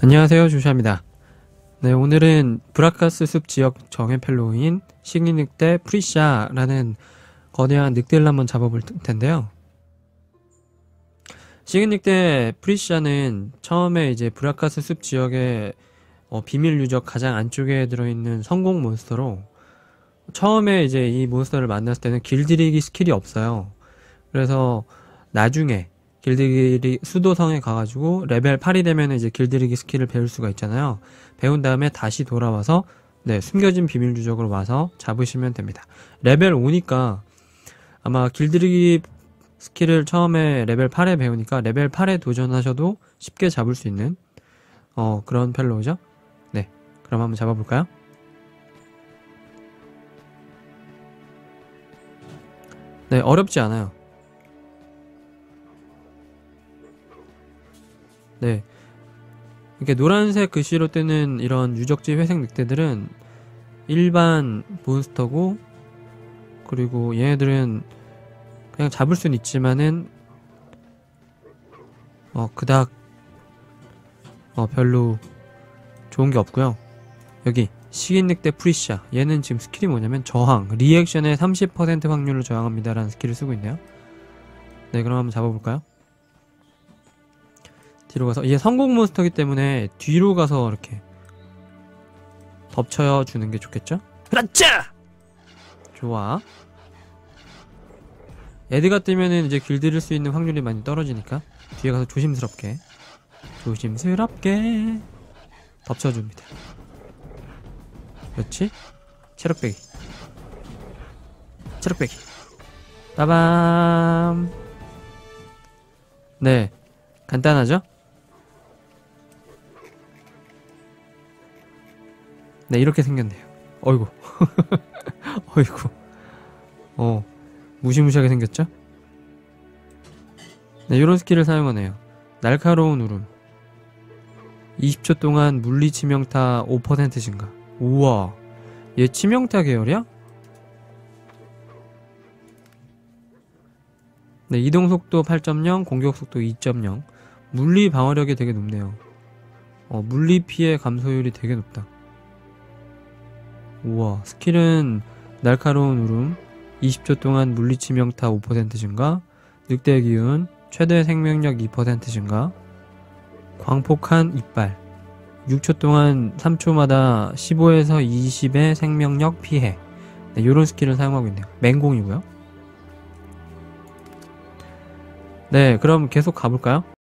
안녕하세요 조샤입니다. 네 오늘은 브라카스 숲 지역 정예 펠로우인 식인 늑대 프리샤라는 거대한 늑대를 한번 잡아볼 텐데요. 식인 늑대 프리샤는 처음에 이제 브라카스 숲 지역의 어, 비밀 유적 가장 안쪽에 들어있는 성공 몬스터로 처음에 이제 이 몬스터를 만났을 때는 길들이기 스킬이 없어요. 그래서 나중에 길들이기 수도성에 가가지고 레벨 8이 되면 이제 길들이기 스킬을 배울 수가 있잖아요. 배운 다음에 다시 돌아와서 네 숨겨진 비밀 주적으로 와서 잡으시면 됩니다. 레벨 5니까 아마 길들이기 스킬을 처음에 레벨 8에 배우니까 레벨 8에 도전하셔도 쉽게 잡을 수 있는 어 그런 펠로우죠. 네 그럼 한번 잡아볼까요? 네 어렵지 않아요. 네. 이렇게 노란색 글씨로 뜨는 이런 유적지 회색 늑대들은 일반 몬스터고 그리고 얘네들은 그냥 잡을 수는 있지만은 어 그닥 어 별로 좋은 게 없고요. 여기 식인 늑대 프리샤 얘는 지금 스킬이 뭐냐면 저항 리액션의 30% 확률을 저항합니다라는 스킬을 쓰고 있네요. 네 그럼 한번 잡아볼까요? 뒤로 가서 이게 성공 몬스터기 때문에 뒤로 가서 이렇게 덮쳐 주는 게 좋겠죠? 그렇자! 좋아. 에드가 뜨면은 이제 길들일 수 있는 확률이 많이 떨어지니까 뒤에 가서 조심스럽게 조심스럽게 덮쳐줍니다. 그렇지? 체력 빼기. 체력 빼기. 빠밤. 네. 간단하죠? 네, 이렇게 생겼네요. 어이구. 어이구. 어, 무시무시하게 생겼죠? 네, 이런 스킬을 사용하네요. 날카로운 울음. 20초 동안 물리 치명타 5% 증가. 우와. 얘 치명타 계열이야? 네, 이동 속도 8.0, 공격 속도 2.0. 물리 방어력이 되게 높네요. 어, 물리 피해 감소율이 되게 높다. 우와 스킬은 날카로운 울음 20초 동안 물리치 명타 5% 증가? 늑대 기운 최대 생명력 2% 증가? 광폭한 이빨 6초 동안 3초마다 15에서 20의 생명력 피해. 네, 이런 스킬을 사용하고 있네요. 맹공이고요. 네 그럼 계속 가볼까요?